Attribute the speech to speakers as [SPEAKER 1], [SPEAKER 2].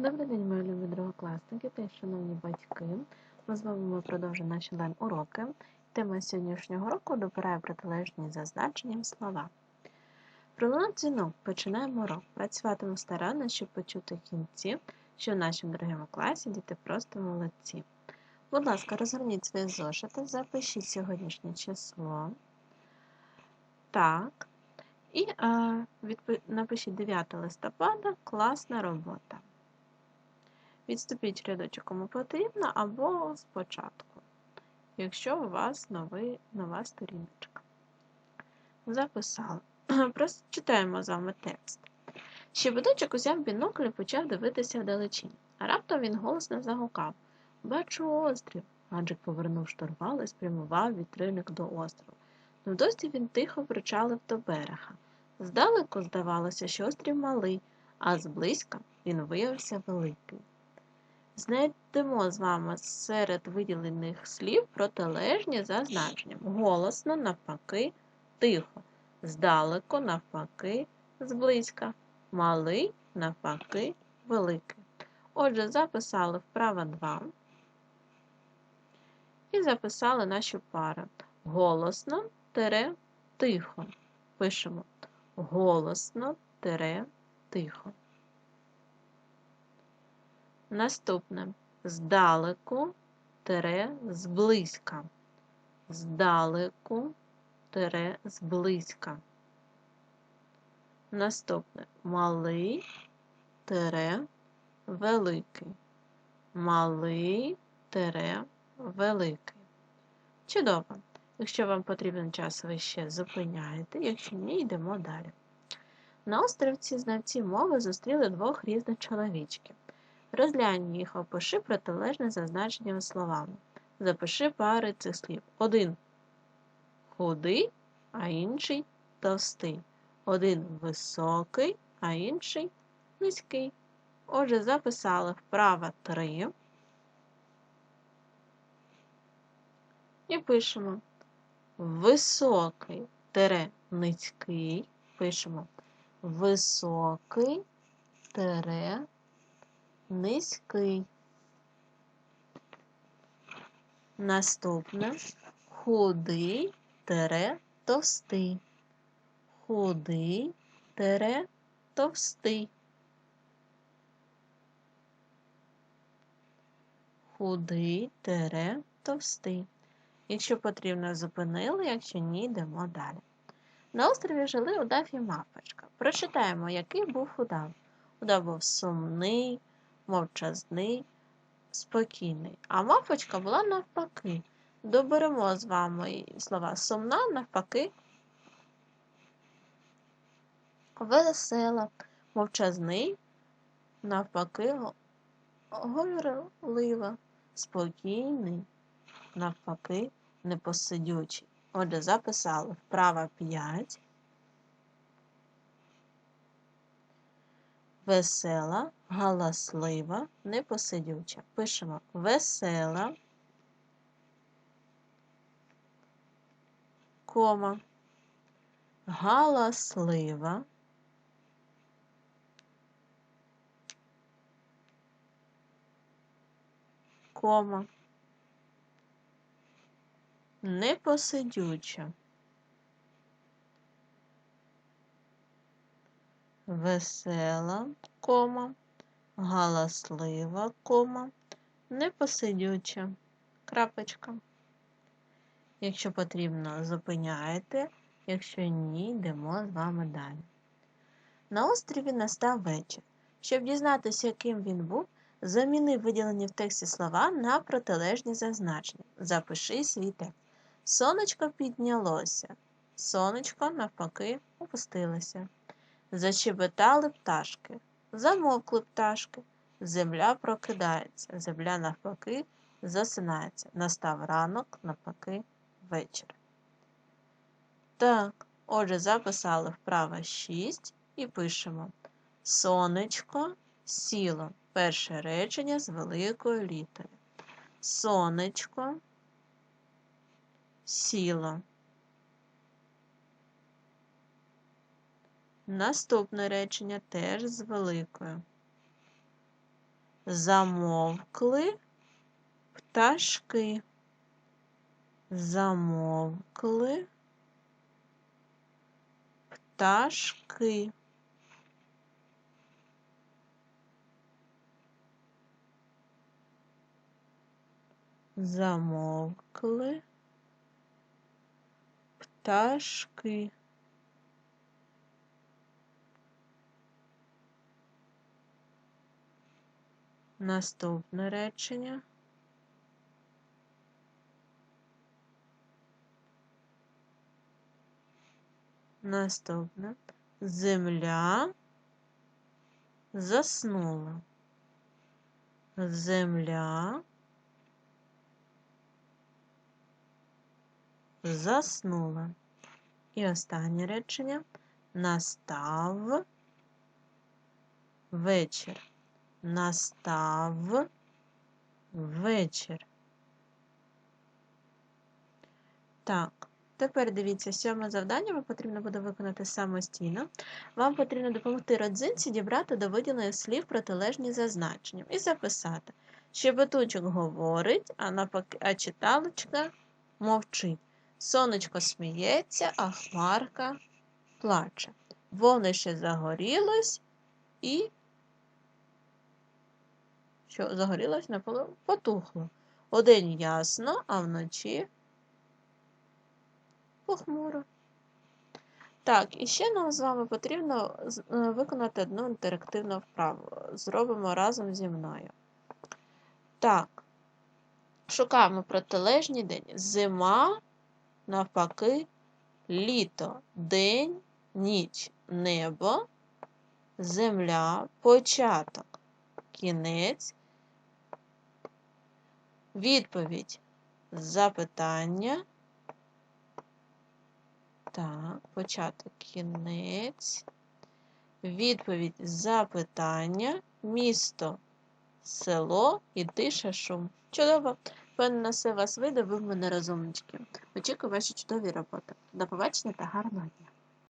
[SPEAKER 1] Добрий день, мої любі другокласники та шановні батьки. Ми з вами продовжуємо наші лайн-уроки. Тема сьогоднішнього року добирає протилежні за значенням слова. Пролунав дзвінок, починаємо урок. Працюватимемо старанно, щоб почути кінці, що в нашому другому класі діти просто молодці. Будь ласка, розгорніть свої зошити, запишіть сьогоднішнє число. Так. І а, відпи... напишіть 9 листопада класна робота. Відступіть рядочок кому потрібно, або спочатку, якщо у вас новий, нова сторіночка. Записали. Прочитаємо з вами текст. Щебеточок узяв бінокль і почав дивитися вдалечінь. А раптом він голосно загукав Бачу острів. Гаджик повернув штурвал і спрямував вітрильник до острову. Невдовзі він тихо причалив до берега. Здалеку здавалося, що острів малий, а зблизька він виявився великий. Знайдемо з вами серед виділених слів протилежні за значенням. Голосно, навпаки, тихо, здалеку, навпаки, зблизька, малий, навпаки, великий. Отже, записали вправо 2 і записали наші пари. Голосно, тере, тихо. Пишемо голосно, тере, тихо. Наступне здалеку тере зблизька. Здалеку тере зблизька. Наступне малий тере великий. Малий тере великий. Чудово! Якщо вам потрібен час, ви ще зупиняєте, якщо ні, йдемо далі. На островці знавці мови зустріли двох різних чоловічків. Розглянь їх, опиши протилежне зазначенням словами. Запиши пари цих слів. Один худий, а інший товстий. Один високий, а інший низький. Отже, записали вправо 3 і пишемо високий тере низький. Пишемо високий тере низький. Наступне худий тере товстий. Худий тере товстий. Худий тере товстий. Якщо потрібно, зупинили, якщо ні, йдемо далі. На острові жили удав і мавпочка. Прочитаємо, який був удав. Удав був сумний, мовчазний, спокійний. А мавпочка була навпаки. Доберемо з вами слова сумна, навпаки, весела, мовчазний, навпаки, говорлива, спокійний, навпаки, непосидючий. Отже, записали вправа 5. Весела, галаслива, непосидюча. Пишемо. Весела, кома, галаслива, кома, непосидюча. Весела, кома, галаслива, кома, непосидюча. Крапочка. Якщо потрібно, зупиняєте, якщо ні, йдемо з вами далі. На острові настав вечір. Щоб дізнатися, яким він був, заміни виділені в тексті слова на протилежні зазначення. Запиши свій текст. Сонечко піднялося. Сонечко, навпаки, опустилося. Зачебетали пташки, замовкли пташки. Земля прокидається, земля навпаки засинається. Настав ранок, навпаки, вечір. Так, отже, записали вправо 6 і пишемо Сонечко сіло. Перше речення з великої літери. Сонечко сіло. Наступне речення теж з великою. Замовкли пташки. Замовкли пташки. Замовкли пташки. Наступне речення. Наступне. Земля заснула. Земля заснула. І останнє речення. Настав вечір. Настав вечір. Так, тепер дивіться, сьоме завдання вам потрібно буде виконати самостійно. Вам потрібно допомогти родзинці дібрати до виділених слів протилежні за значенням і записати. Щебетучок говорить, а навпаки, а читалочка мовчить. Сонечко сміється, а хмарка плаче. Вогнище загорілось і що загорілось на полу потухло. Удень ясно, а вночі похмуро. Так, і ще нам з вами потрібно е, виконати одну інтерактивну вправу. Зробимо разом зі мною. Так, шукаємо протилежні день. Зима, навпаки, літо, день, ніч, небо, земля, початок, кінець, відповідь, запитання. Так, початок, кінець, відповідь, запитання, місто, село і тиша шум. Чудово! Певно, все вас вийде, ви в мене розумнички. Очікую ваші чудові роботи. До побачення та гарного дня!